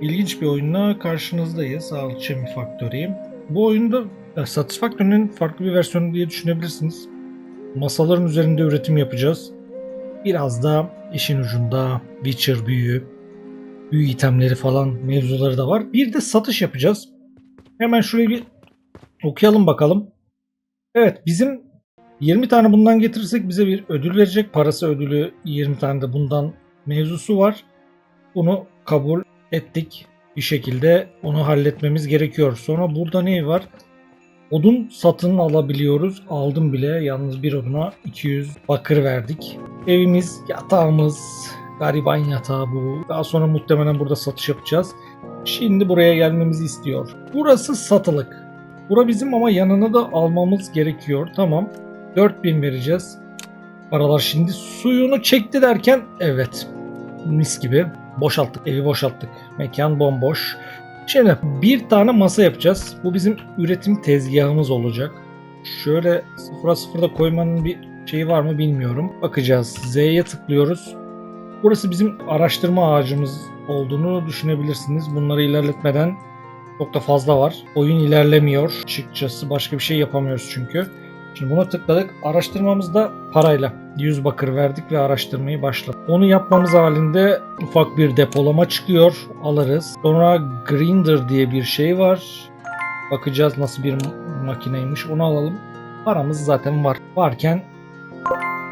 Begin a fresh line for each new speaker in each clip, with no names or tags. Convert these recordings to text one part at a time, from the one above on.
İlginç bir oyunla karşınızdayız. Alchemy Factory. Bu oyunda Satisfactory'nin farklı bir versiyonu diye düşünebilirsiniz. Masaların üzerinde üretim yapacağız. Biraz da işin ucunda Witcher büyü, büyü itemleri falan mevzuları da var. Bir de satış yapacağız. Hemen şurayı bir okuyalım bakalım. Evet bizim 20 tane bundan getirirsek bize bir ödül verecek. Parası ödülü 20 tane de bundan mevzusu var. Bunu kabul ettik. Bir şekilde onu halletmemiz gerekiyor. Sonra burada ne var? Odun satın alabiliyoruz. Aldım bile. Yalnız bir oduna 200 bakır verdik. Evimiz, yatağımız, gariban yatağı bu. Daha sonra muhtemelen burada satış yapacağız. Şimdi buraya gelmemizi istiyor. Burası satılık. Bura bizim ama yanına da almamız gerekiyor. Tamam. 4000 vereceğiz. Paralar şimdi suyunu çekti derken evet. Mis gibi. Boşalttık. Evi boşalttık. Mekan bomboş. Şimdi bir tane masa yapacağız. Bu bizim üretim tezgahımız olacak. Şöyle sıfıra sıfırda koymanın bir şeyi var mı bilmiyorum. Bakacağız. Z'ye tıklıyoruz. Burası bizim araştırma ağacımız olduğunu düşünebilirsiniz. Bunları ilerletmeden çok da fazla var. Oyun ilerlemiyor. Açıkçası başka bir şey yapamıyoruz çünkü. Şimdi buna tıkladık. Araştırmamızda parayla 100 bakır verdik ve araştırmayı başladık. Onu yapmamız halinde ufak bir depolama çıkıyor. Alırız. Sonra grinder diye bir şey var. Bakacağız nasıl bir makineymiş. Onu alalım. Paramız zaten var. Varken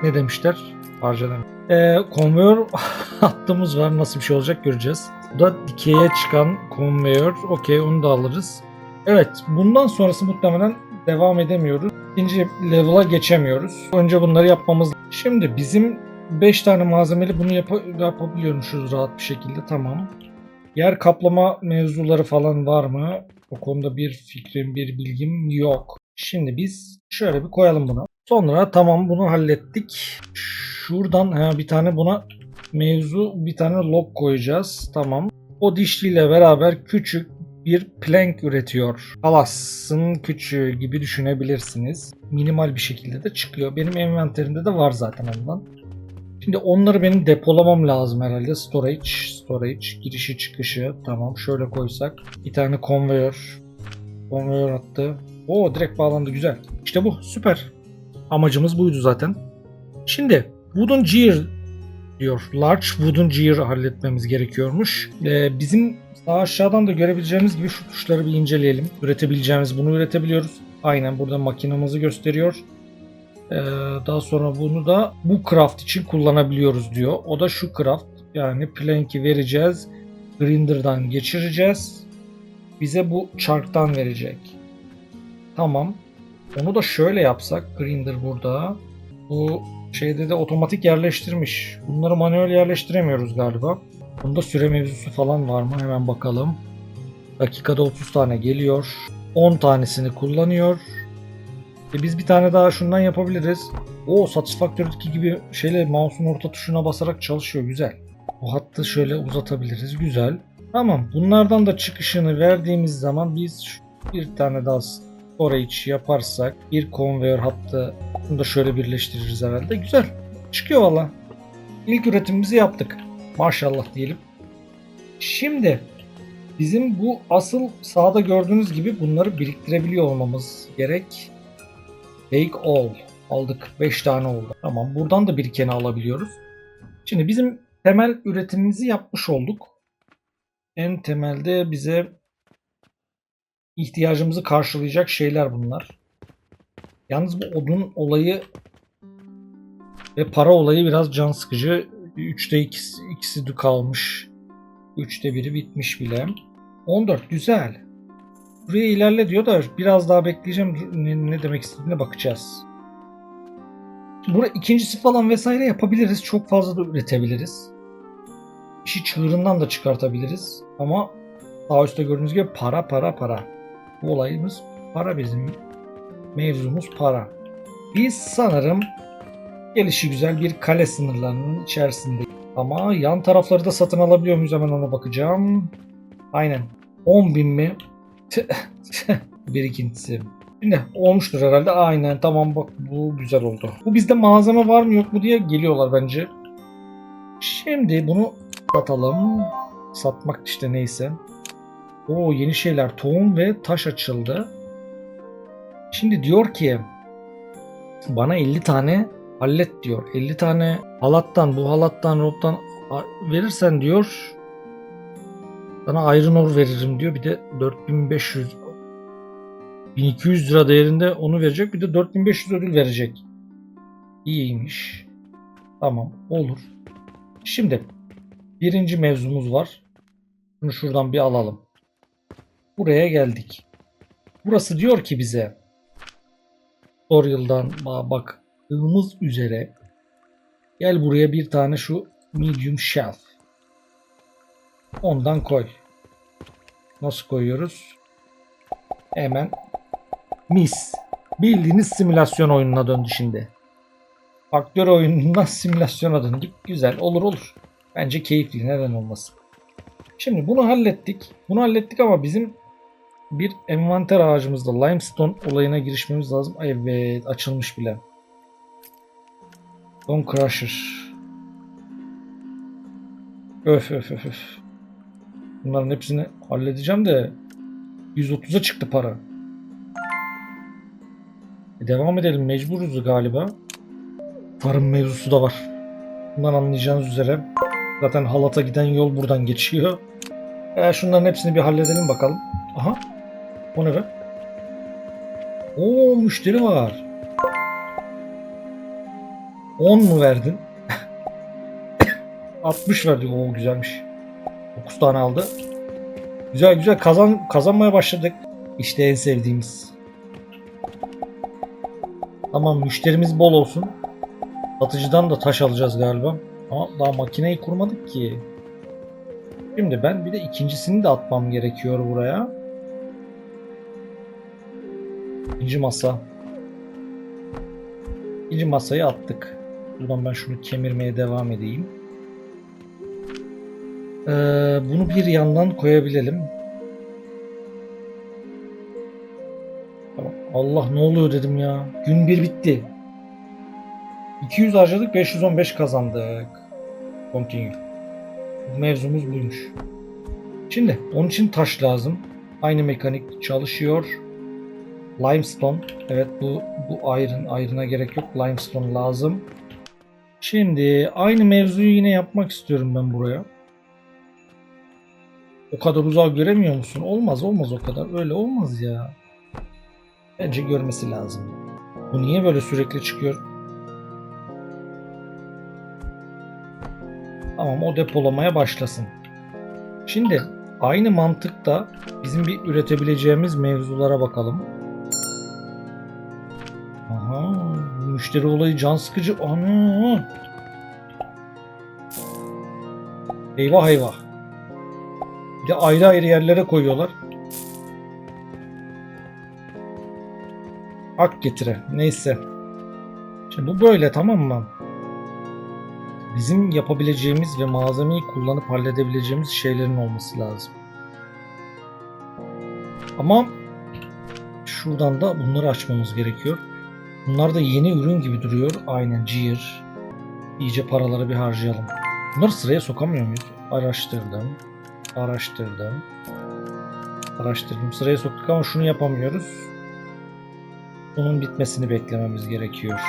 ne demişler? Harcadan. Ee, konveyör hattımız var. Nasıl bir şey olacak göreceğiz. Bu da dikeye çıkan konveyör. Okey onu da alırız. Evet bundan sonrası muhtemelen devam edemiyoruz. İkinci level'a geçemiyoruz. Önce bunları yapmamız Şimdi bizim 5 tane malzemeli bunu yap- yapabiliyormuşuz rahat bir şekilde tamam. Yer kaplama mevzuları falan var mı? O konuda bir fikrim, bir bilgim yok. Şimdi biz şöyle bir koyalım bunu. Sonra tamam bunu hallettik. Şuradan ha, bir tane buna mevzu bir tane log koyacağız. Tamam. O dişliyle beraber küçük bir plank üretiyor. Alas'ın küçüğü gibi düşünebilirsiniz. Minimal bir şekilde de çıkıyor. Benim envanterimde de var zaten ondan. Şimdi onları benim depolamam lazım herhalde. Storage, storage, girişi çıkışı. Tamam şöyle koysak. Bir tane konveyör. Konveyör attı. Oo direkt bağlandı güzel. İşte bu süper. Amacımız buydu zaten. Şimdi Wooden Gear diyor. Large Wooden Gear halletmemiz gerekiyormuş. Ee, bizim sağ aşağıdan da görebileceğimiz gibi şu tuşları bir inceleyelim. Üretebileceğimiz bunu üretebiliyoruz. Aynen burada makinamızı gösteriyor. Ee, daha sonra bunu da bu craft için kullanabiliyoruz diyor. O da şu craft. Yani plank'i vereceğiz. Grinder'dan geçireceğiz. Bize bu çarktan verecek. Tamam. Onu da şöyle yapsak. Grinder burada. Bu şeyde de otomatik yerleştirmiş. Bunları manuel yerleştiremiyoruz galiba. Bunda süre mevzusu falan var mı? Hemen bakalım. Dakikada 30 tane geliyor. 10 tanesini kullanıyor. E biz bir tane daha şundan yapabiliriz. O Satisfactory'deki gibi şeyle mouse'un orta tuşuna basarak çalışıyor. Güzel. O hattı şöyle uzatabiliriz. Güzel. Tamam. Bunlardan da çıkışını verdiğimiz zaman biz bir tane daha storage yaparsak bir konveyör hattı bunu da şöyle birleştiririz herhalde. Güzel. Çıkıyor valla. İlk üretimimizi yaptık. Maşallah diyelim. Şimdi bizim bu asıl sağda gördüğünüz gibi bunları biriktirebiliyor olmamız gerek. Take all. Aldık. 5 tane oldu. Tamam. Buradan da birikeni alabiliyoruz. Şimdi bizim temel üretimimizi yapmış olduk. En temelde bize ihtiyacımızı karşılayacak şeyler bunlar. Yalnız bu odun olayı ve para olayı biraz can sıkıcı. 3'te ikisi, ikisi kalmış. 3'te biri bitmiş bile. 14 güzel. Buraya ilerle diyor da biraz daha bekleyeceğim. Ne, ne demek istediğine bakacağız. Burada ikincisi falan vesaire yapabiliriz. Çok fazla da üretebiliriz. İşi çığırından da çıkartabiliriz. Ama sağ üstte gördüğünüz gibi para para para. Bu olayımız para bizim. Mevzumuz para. Biz sanırım gelişi güzel bir kale sınırlarının içerisinde. Ama yan tarafları da satın alabiliyor muyuz hemen ona bakacağım. Aynen. 10.000 mi? Birikintisi. Şimdi olmuştur herhalde. Aynen tamam bak bu güzel oldu. Bu bizde malzeme var mı yok mu diye geliyorlar bence. Şimdi bunu atalım. satmak işte neyse. O yeni şeyler tohum ve taş açıldı. Şimdi diyor ki bana 50 tane hallet diyor. 50 tane halattan bu halattan roptan a- verirsen diyor sana iron ore veririm diyor. Bir de 4500 1200 lira değerinde onu verecek. Bir de 4500 ödül verecek. İyiymiş. Tamam olur. Şimdi birinci mevzumuz var. Bunu şuradan bir alalım. Buraya geldik. Burası diyor ki bize tutorial'dan ba- baktığımız üzere gel buraya bir tane şu medium shelf. Ondan koy. Nasıl koyuyoruz? Hemen mis. Bildiğiniz simülasyon oyununa döndü şimdi. Faktör oyunundan simülasyona döndük. Güzel olur olur. Bence keyifli neden olmasın. Şimdi bunu hallettik. Bunu hallettik ama bizim bir envanter ağacımızda limestone olayına girişmemiz lazım. Evet açılmış bile. Stone Crusher. Öf öf öf öf. Bunların hepsini halledeceğim de 130'a çıktı para. E, devam edelim mecburuz galiba. Tarım mevzusu da var. Bundan anlayacağınız üzere zaten halata giden yol buradan geçiyor. E, şunların hepsini bir halledelim bakalım. Aha. O ne be? Oo müşteri var. 10 mu verdin? 60 verdi. Oo güzelmiş. 9 tane aldı. Güzel güzel kazan kazanmaya başladık. İşte en sevdiğimiz. Tamam müşterimiz bol olsun. Satıcıdan da taş alacağız galiba. Ama daha makineyi kurmadık ki. Şimdi ben bir de ikincisini de atmam gerekiyor buraya. İkinci masa. İkinci masayı attık. Buradan ben şunu kemirmeye devam edeyim. Ee, bunu bir yandan koyabilelim. Allah ne oluyor dedim ya. Gün bir bitti. 200 harcadık 515 kazandık. Continue. Mevzumuz buymuş. Şimdi onun için taş lazım. Aynı mekanik çalışıyor. Limestone. Evet bu bu iron. Iron'a gerek yok. Limestone lazım. Şimdi aynı mevzuyu yine yapmak istiyorum ben buraya. O kadar uzağa göremiyor musun? Olmaz olmaz o kadar. Öyle olmaz ya. Bence görmesi lazım. Bu niye böyle sürekli çıkıyor? Tamam o depolamaya başlasın. Şimdi aynı mantıkta bizim bir üretebileceğimiz mevzulara bakalım. Müşteri olayı can sıkıcı. Ana. Eyvah eyvah. Bir de ayrı ayrı yerlere koyuyorlar. Ak getire. Neyse. Şimdi bu böyle tamam mı? Bizim yapabileceğimiz ve malzemeyi kullanıp halledebileceğimiz şeylerin olması lazım. Ama şuradan da bunları açmamız gerekiyor. Bunlar da yeni ürün gibi duruyor. Aynen cihir. İyice paraları bir harcayalım. Bunları sıraya sokamıyor muyuz? Araştırdım. Araştırdım. Araştırdım. Sıraya soktuk ama şunu yapamıyoruz. Bunun bitmesini beklememiz gerekiyor.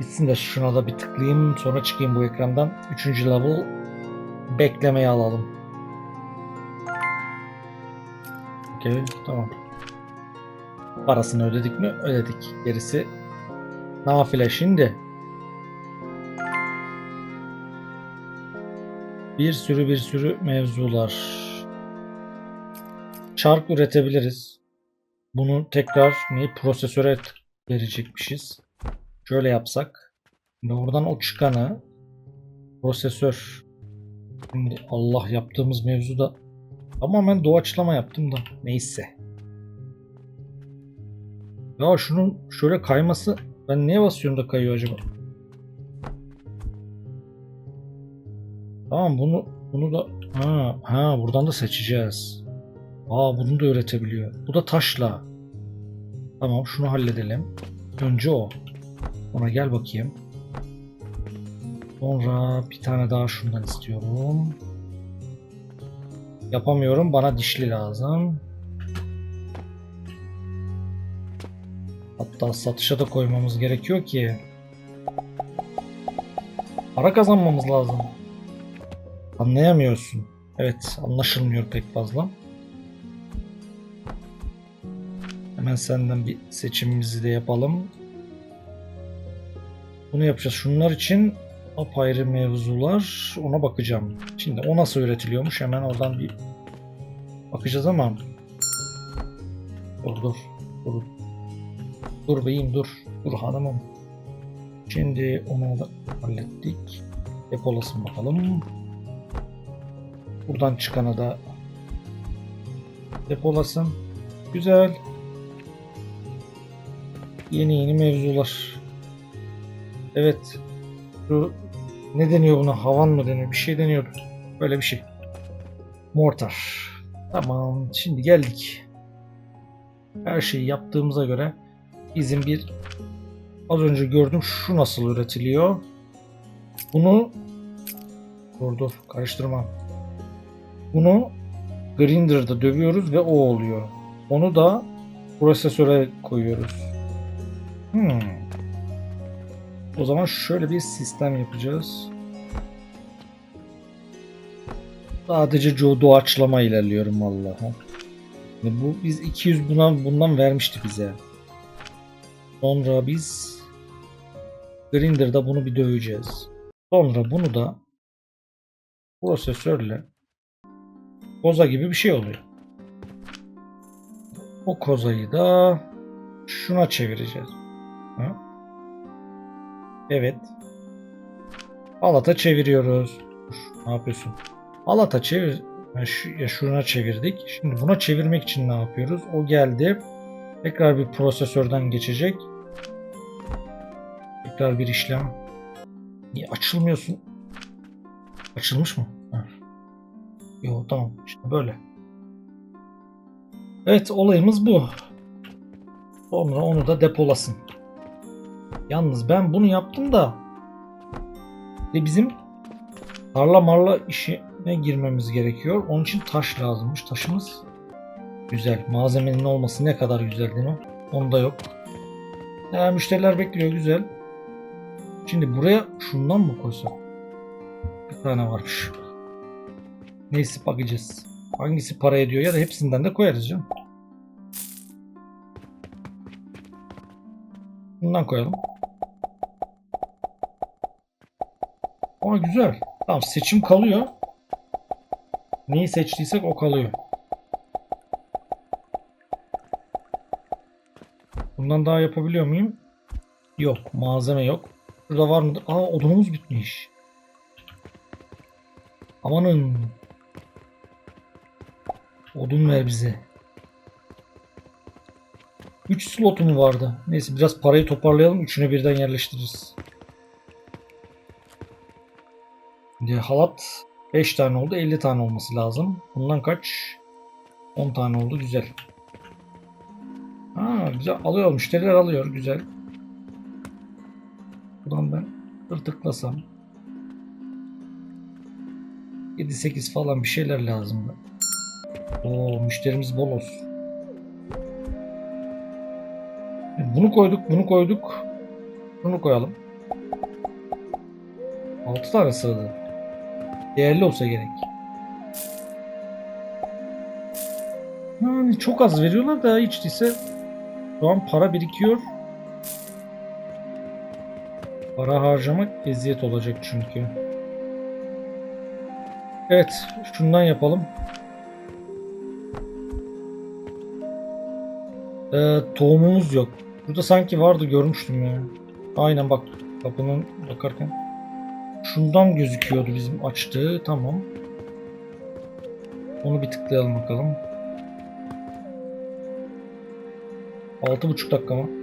Bitsin de şuna da bir tıklayayım. Sonra çıkayım bu ekrandan. Üçüncü level beklemeye alalım. Okey tamam. Parasını ödedik mi? Ödedik. Gerisi nafile şimdi. Bir sürü bir sürü mevzular. Çark üretebiliriz. Bunu tekrar ne prosesöre verecekmişiz. Şöyle yapsak. Şimdi oradan o çıkanı prosesör. Şimdi Allah yaptığımız mevzuda tamamen doğaçlama yaptım da neyse. Ya şunun şöyle kayması ben niye basıyorum da kayıyor acaba? Tamam bunu bunu da ha, ha buradan da seçeceğiz. Aa bunu da üretebiliyor. Bu da taşla. Tamam şunu halledelim. Önce o. Ona gel bakayım. Sonra bir tane daha şundan istiyorum. Yapamıyorum. Bana dişli lazım. Hatta satışa da koymamız gerekiyor ki para kazanmamız lazım. Anlayamıyorsun. Evet, anlaşılmıyor pek fazla. Hemen senden bir seçimimizi de yapalım. Bunu yapacağız. Şunlar için apayrı mevzular. Ona bakacağım. Şimdi o nasıl üretiliyormuş hemen oradan bir bakacağız ama dur dur dur dur beyim dur dur hanımım şimdi onu da hallettik depolasın bakalım buradan çıkanı da depolasın güzel yeni yeni mevzular evet şu ne deniyor buna? Havan mı deniyor? Bir şey deniyordu. Böyle bir şey. Mortar. Tamam. Şimdi geldik. Her şeyi yaptığımıza göre bizim bir az önce gördüm şu nasıl üretiliyor. Bunu dur dur karıştırma. Bunu grinder'da dövüyoruz ve o oluyor. Onu da prosesöre koyuyoruz. Hmm. O zaman şöyle bir sistem yapacağız. Sadece Joe doğaçlama ilerliyorum vallahi. Bu biz 200 buna bundan vermişti bize. Sonra biz Grinder'da bunu bir döveceğiz. Sonra bunu da prosesörle koza gibi bir şey oluyor. O kozayı da şuna çevireceğiz. Ha? Evet. Alata çeviriyoruz. Ne yapıyorsun? Alata çevir. Ya, şu, ya şuna çevirdik. Şimdi buna çevirmek için ne yapıyoruz? O geldi. Tekrar bir prosesörden geçecek. Tekrar bir işlem. Niye açılmıyorsun? Açılmış mı? Ha. Yo tamam. İşte böyle. Evet olayımız bu. Sonra onu da depolasın. Yalnız ben bunu yaptım da ve bizim tarla marla işine girmemiz gerekiyor. Onun için taş lazımmış. Taşımız güzel. Malzemenin olması ne kadar güzel değil mi? Onda yok. Ya, müşteriler bekliyor güzel. Şimdi buraya şundan mı koysak? Bir tane varmış. Neyse bakacağız. Hangisi para ediyor ya da hepsinden de koyarız canım. Bundan koyalım. Aa güzel. Tamam seçim kalıyor. Neyi seçtiysek o kalıyor. Bundan daha yapabiliyor muyum? Yok. Malzeme yok. Burada var mıdır? Aa odunumuz bitmiş. Amanın. Odun ver bize. 3 slotum vardı. Neyse biraz parayı toparlayalım. Üçünü birden yerleştiririz. Şimdi halat 5 tane oldu. 50 tane olması lazım. Bundan kaç? 10 tane oldu. Güzel. Ha, güzel. Alıyor. Müşteriler alıyor. Güzel. Buradan ben tırtıklasam 7-8 falan bir şeyler lazım. Oo, müşterimiz bol olsun. Bunu koyduk, bunu koyduk. Bunu koyalım. 6 tane sığdı. Değerli olsa gerek. Yani çok az veriyorlar da hiç değilse şu an para birikiyor. Para harcamak eziyet olacak çünkü. Evet, şundan yapalım. Ee, tohumumuz yok. Burada sanki vardı görmüştüm ya. Aynen bak kapının bakarken. Şundan gözüküyordu bizim açtığı. Tamam. Onu bir tıklayalım bakalım. 6,5 dakika mı?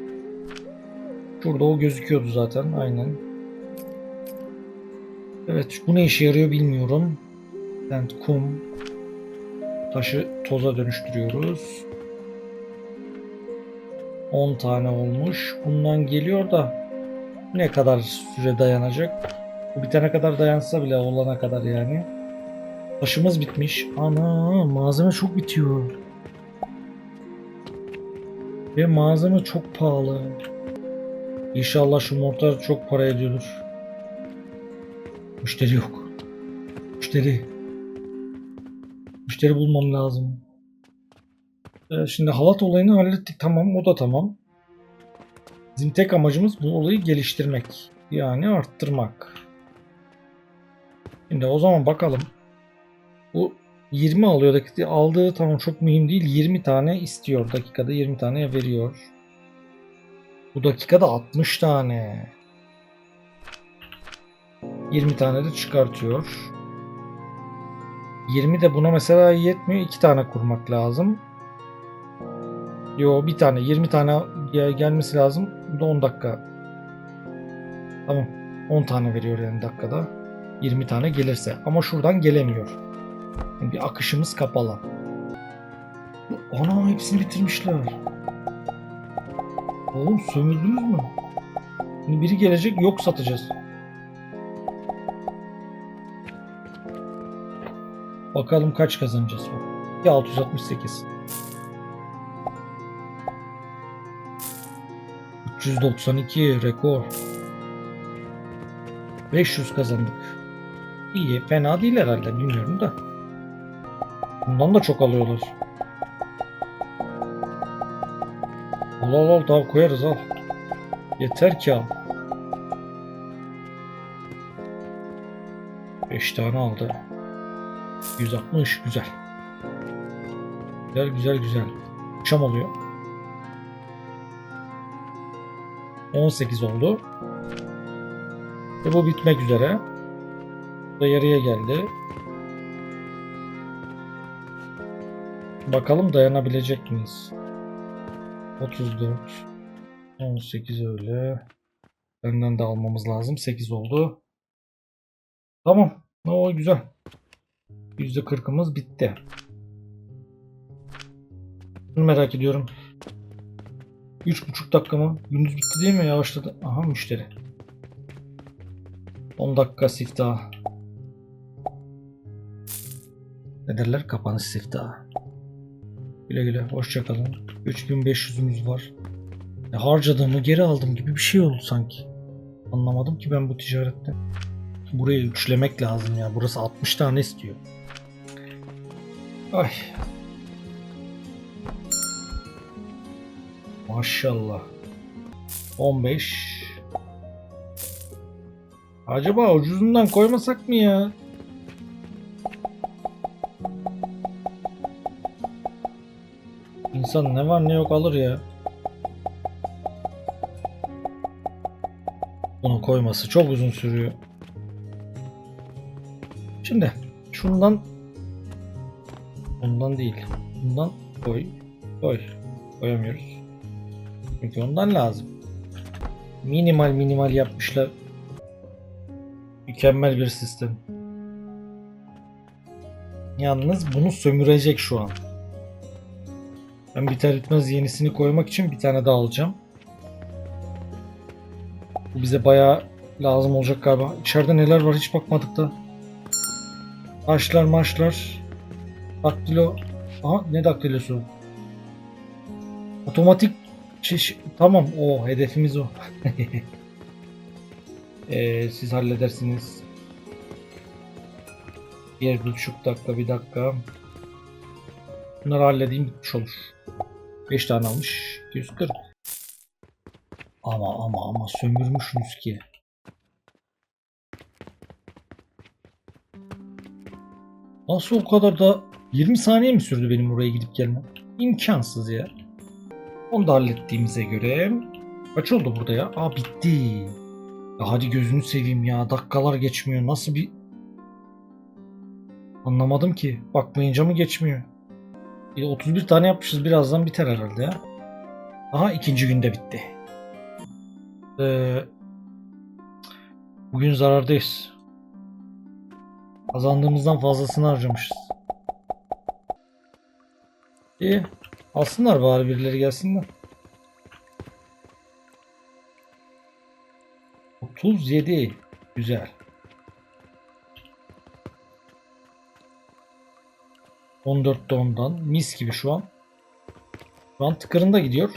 Şurada o gözüküyordu zaten. Aynen. Evet bu ne işe yarıyor bilmiyorum. Yani kum. Taşı toza dönüştürüyoruz. 10 tane olmuş. Bundan geliyor da ne kadar süre dayanacak? Bu bitene kadar dayansa bile olana kadar yani. Taşımız bitmiş. Ana malzeme çok bitiyor. Ve malzeme çok pahalı. İnşallah şu mortar çok para ediyordur. Müşteri yok. Müşteri. Müşteri bulmam lazım. Ee, şimdi halat olayını hallettik. Tamam o da tamam. Bizim tek amacımız bu olayı geliştirmek. Yani arttırmak. Şimdi o zaman bakalım. Bu 20 alıyor. Aldığı tamam çok mühim değil. 20 tane istiyor. Dakikada 20 tane veriyor. Bu dakikada 60 tane. 20 tane de çıkartıyor. 20 de buna mesela yetmiyor. 2 tane kurmak lazım. Yo bir tane 20 tane gel- gelmesi lazım. Bu da 10 dakika. Tamam. 10 tane veriyor yani dakikada. 20 tane gelirse. Ama şuradan gelemiyor. Yani bir akışımız kapalı. Ana hepsini bitirmişler. Oğlum sömürdünüz mü? Şimdi biri gelecek yok satacağız. Bakalım kaç kazanacağız. 668. 392 rekor. 500 kazandık. İyi, fena değil herhalde bilmiyorum da. Bundan da çok alıyorlar. Al al al daha koyarız al. Yeter ki al. 5 tane aldı. 160 güzel. Güzel güzel güzel. Akşam oluyor. 18 oldu. Ve bu bitmek üzere. Bu da yarıya geldi. Bakalım dayanabilecek miyiz? 34 18 öyle. Benden de almamız lazım. 8 oldu. Tamam. O güzel. %40'ımız bitti. Merak ediyorum. 3,5 dakika mı? Gündüz bitti değil mi? Yavaşladı. Aha müşteri. 10 dakika siftah. Ne derler? Kapanış siftahı. Güle güle. Hoşçakalın. 3500'ümüz var. E, harcadığımı geri aldım gibi bir şey oldu sanki. Anlamadım ki ben bu ticarette. Burayı üçlemek lazım ya. Burası 60 tane istiyor. Ay. Maşallah. 15. Acaba ucuzundan koymasak mı ya? İnsan ne var ne yok alır ya. Bunu koyması çok uzun sürüyor. Şimdi şundan bundan değil. Bundan koy. Koy. Koyamıyoruz. Çünkü ondan lazım. Minimal minimal yapmışlar. Mükemmel bir sistem. Yalnız bunu sömürecek şu an. Ben biter bitmez yenisini koymak için bir tane daha alacağım. Bu bize bayağı lazım olacak galiba. İçeride neler var hiç bakmadık da. Taşlar maçlar. Daktilo. Aha ne daktilosu? Otomatik çeşit. Tamam o hedefimiz o. Ee, siz halledersiniz. Bir buçuk dakika bir dakika. Bunları halledeyim bitmiş olur. 5 tane almış. 240. Ama ama ama sömürmüşsünüz ki. Nasıl o kadar da 20 saniye mi sürdü benim oraya gidip gelmem? İmkansız ya. Onu da hallettiğimize göre kaç oldu burada ya? Aa bitti. Ya hadi gözünü seveyim ya. Dakikalar geçmiyor. Nasıl bir Anlamadım ki. Bakmayınca mı geçmiyor? Bir de 31 tane yapmışız. Birazdan biter herhalde. Aha ikinci günde bitti. Ee, bugün zarardayız. Kazandığımızdan fazlasını harcamışız. İyi. Alsınlar bari birileri gelsin de. 37. Güzel. 14'te ondan. Mis gibi şu an. Şu an tıkırında gidiyor.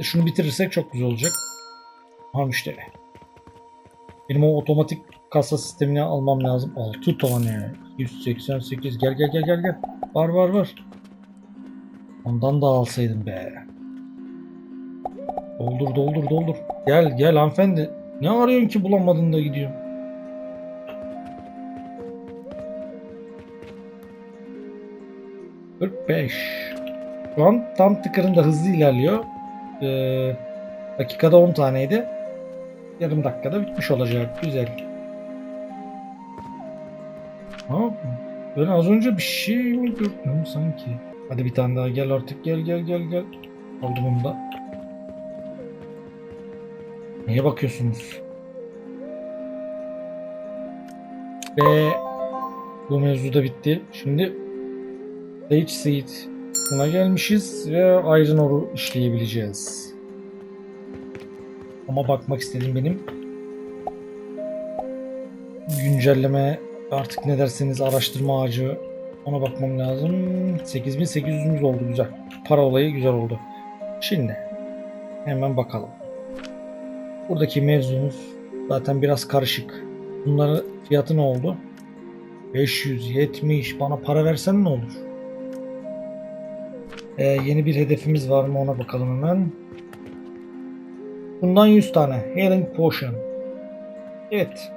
E, Şunu bitirirsek çok güzel olacak. Ha müşteri. Benim o otomatik kasa sistemini almam lazım. 6 tane. 188. Gel gel gel gel gel. Var var var. Ondan da alsaydım be. Doldur doldur doldur. Gel gel hanımefendi. Ne arıyorsun ki bulamadın da gidiyorsun. ...45. Şu an tam tıkırında hızlı ilerliyor. Ee, dakikada 10 taneydi. Yarım dakikada bitmiş olacak. Güzel. Ha, ben az önce bir şey gördüm sanki? Hadi bir tane daha gel artık gel gel gel gel. Aldım onu da. Neye bakıyorsunuz? Ve bu mevzu da bitti. Şimdi Sage Seed buna gelmişiz ve Iron Ore'u işleyebileceğiz. Ama bakmak istediğim benim güncelleme artık ne derseniz araştırma ağacı ona bakmam lazım. 8800'ümüz oldu güzel. Para olayı güzel oldu. Şimdi hemen bakalım. Buradaki mevzumuz zaten biraz karışık. Bunların fiyatı ne oldu? 570 bana para versen ne olur? Ee, yeni bir hedefimiz var mı ona bakalım hemen. Bundan 100 tane. Healing Potion. Evet.